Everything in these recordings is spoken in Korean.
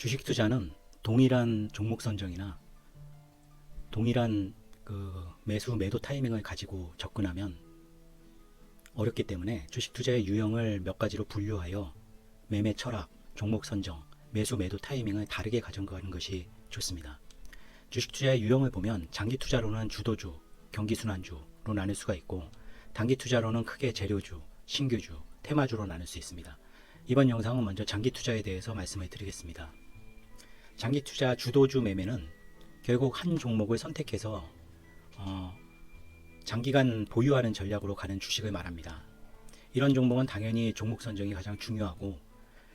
주식 투자는 동일한 종목 선정이나 동일한 그 매수 매도 타이밍을 가지고 접근하면 어렵기 때문에 주식 투자의 유형을 몇 가지로 분류하여 매매 철학, 종목 선정, 매수 매도 타이밍을 다르게 가져가는 것이 좋습니다. 주식 투자의 유형을 보면 장기 투자로는 주도주, 경기 순환주로 나눌 수가 있고 단기 투자로는 크게 재료주, 신규주, 테마주로 나눌 수 있습니다. 이번 영상은 먼저 장기 투자에 대해서 말씀을 드리겠습니다. 장기 투자 주도주 매매는 결국 한 종목을 선택해서 어, 장기간 보유하는 전략으로 가는 주식을 말합니다. 이런 종목은 당연히 종목 선정이 가장 중요하고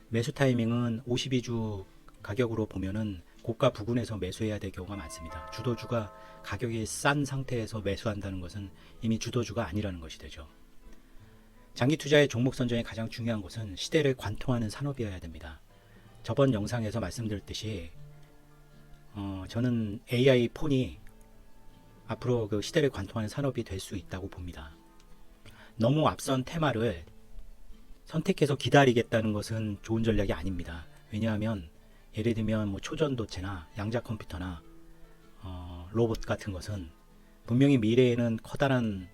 매수 타이밍은 52주 가격으로 보면은 고가 부근에서 매수해야 될 경우가 많습니다. 주도주가 가격이 싼 상태에서 매수한다는 것은 이미 주도주가 아니라는 것이 되죠. 장기 투자의 종목 선정의 가장 중요한 것은 시대를 관통하는 산업이어야 됩니다. 저번 영상에서 말씀드렸듯이 어, 저는 AI 폰이 앞으로 그 시대를 관통하는 산업이 될 수 있다고 봅니다. 너무 앞선 테마를 선택해서 기다리겠다는 것은 좋은 전략이 아닙니다. 왜냐하면 예를 들면 뭐 초전도체나 양자 컴퓨터나 어, 로봇 같은 것은 분명히 미래에는 커다란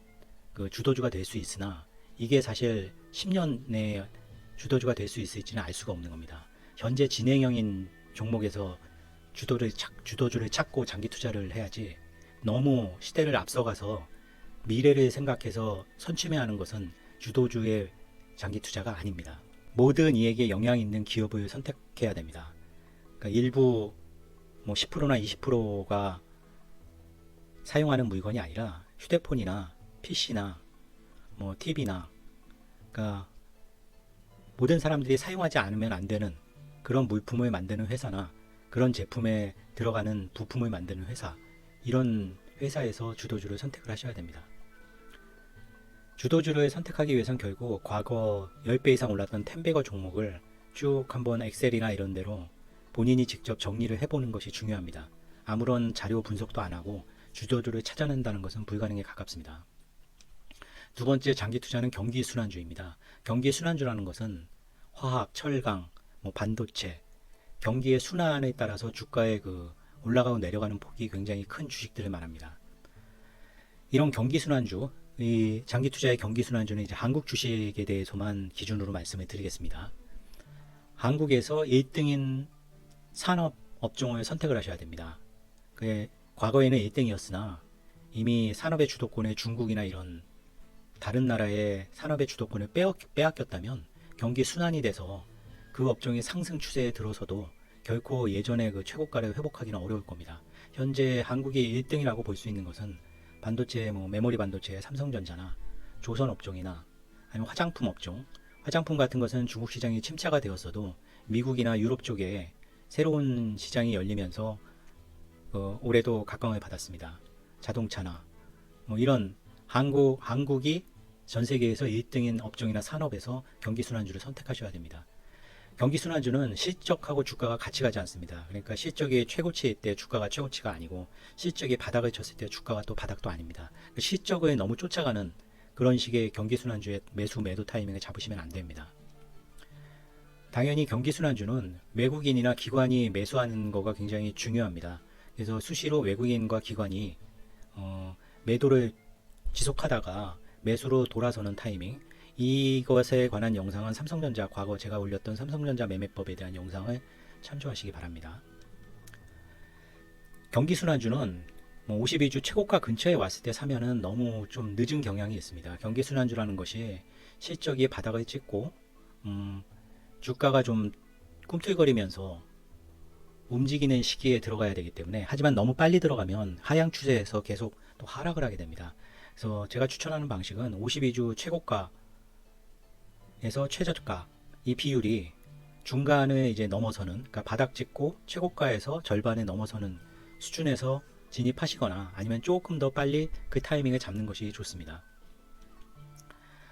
그 주도주가 될 수 있으나 이게 사실 10년 내에 주도주가 될 수 있을지는 알 수가 없는 겁니다. 현재 진행형인 종목에서 주도를 찾, 주도주를 찾고 장기 투자를 해야지 너무 시대를 앞서가서 미래를 생각해서 선취매하는 것은 주도주의 장기 투자가 아닙니다. 모든 이에게 영향 있는 기업을 선택해야 됩니다. 그러니까 일부 뭐 10%나 20%가 사용하는 물건이 아니라 휴대폰이나 PC나 뭐 TV나 그러니까 모든 사람들이 사용하지 않으면 안 되는 그런 물품을 만드는 회사나 그런 제품에 들어가는 부품을 만드는 회사 이런 회사에서 주도주를 선택을 하셔야 됩니다. 주도주를 선택하기 위해선 결국 과거 10배 이상 올랐던 텐베거 종목을 쭉 한번 엑셀이나 이런 데로 본인이 직접 정리를 해보는 것이 중요합니다. 아무런 자료 분석도 안 하고 주도주를 찾아낸다는 것은 불가능에 가깝습니다. 두 번째 장기 투자는 경기 순환주입니다. 경기 순환주라는 것은 화학, 철강, 뭐 반도체, 경기의 순환에 따라서 주가의 그 올라가고 내려가는 폭이 굉장히 큰 주식들을 말합니다. 이런 경기 순환주, 이 장기 투자의 경기 순환주는 이제 한국 주식에 대해서만 기준으로 말씀을 드리겠습니다. 한국에서 1등인 산업 업종을 선택을 하셔야 됩니다. 그 과거에는 1등이었으나 이미 산업의 주도권에 중국이나 이런 다른 나라의 산업의 주도권을 빼앗, 빼앗겼다면 경기 순환이 돼서 그 업종이 상승 추세에 들어서도 결코 예전의 그 최고가를 회복하기는 어려울 겁니다. 현재 한국이 1등이라고 볼 수 있는 것은 반도체, 뭐 메모리 반도체, 삼성전자나 조선 업종이나 아니면 화장품 업종, 화장품 같은 것은 중국 시장이 침체가 되었어도 미국이나 유럽 쪽에 새로운 시장이 열리면서 어, 올해도 각광을 받았습니다. 자동차나 뭐 이런 한국 한국이 전 세계에서 1등인 업종이나 산업에서 경기 순환주를 선택하셔야 됩니다. 경기 순환주는 실적하고 주가가 같이 가지 않습니다. 그러니까 실적이 최고치일 때 주가가 최고치가 아니고 실적이 바닥을 쳤을 때 주가가 또 바닥도 아닙니다. 실적을 너무 쫓아가는 그런 식의 경기 순환주의 매수 매도 타이밍을 잡으시면 안 됩니다. 당연히 경기 순환주는 외국인이나 기관이 매수하는 거가 굉장히 중요합니다. 그래서 수시로 외국인과 기관이 어, 매도를 지속하다가 매수로 돌아서는 타이밍 이것에 관한 영상은 삼성전자 과거 제가 올렸던 삼성전자 매매법에 대한 영상을 참조하시기 바랍니다. 경기 순환주는 뭐 52주 최고가 근처에 왔을 때 사면은 너무 좀 늦은 경향이 있습니다. 경기 순환주라는 것이 실적이 바닥을 찍고 음, 주가가 좀 꿈틀거리면서 움직이는 시기에 들어가야 되기 때문에 하지만 너무 빨리 들어가면 하향 추세에서 계속 또 하락을 하게 됩니다. 그래서 제가 추천하는 방식은 52주 최고가 에서 최저가 이 비율이 중간을 이제 넘어서는 그러니까 바닥 찍고 최고가에서 절반에 넘어서는 수준에서 진입하시거나 아니면 조금 더 빨리 그 타이밍을 잡는 것이 좋습니다.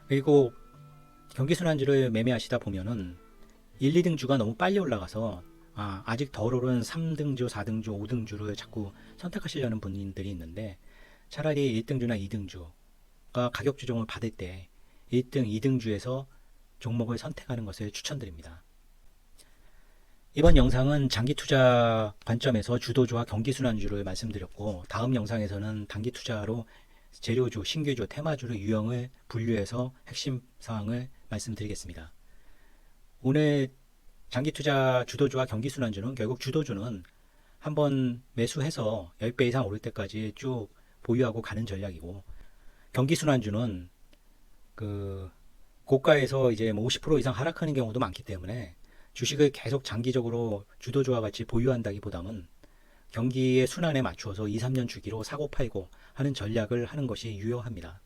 그리고 경기 순환주를 매매하시다 보면은 1, 2등주가 너무 빨리 올라가서 아, 아직 덜 오른 3등주, 4등주, 5등주를 자꾸 선택하시려는 분들이 있는데 차라리 1등주나 2등주가 가격 조정을 받을 때 1등, 2등주에서 종목을 선택하는 것을 추천드립니다. 이번 영상은 장기 투자 관점에서 주도주와 경기 순환주를 말씀드렸고 다음 영상에서는 단기 투자로 재료주, 신규주, 테마주의 유형을 분류해서 핵심 사항을 말씀드리겠습니다. 오늘 장기 투자 주도주와 경기 순환주는 결국 주도주는 한번 매수해서 10배 이상 오를 때까지 쭉 보유하고 가는 전략이고 경기 순환주는 그 고가에서 이제 뭐 50% 이상 하락하는 경우도 많기 때문에 주식을 계속 장기적으로 주도주와 같이 보유한다기보다는 경기의 순환에 맞추어서 2, 3년 주기로 사고 팔고 하는 전략을 하는 것이 유효합니다.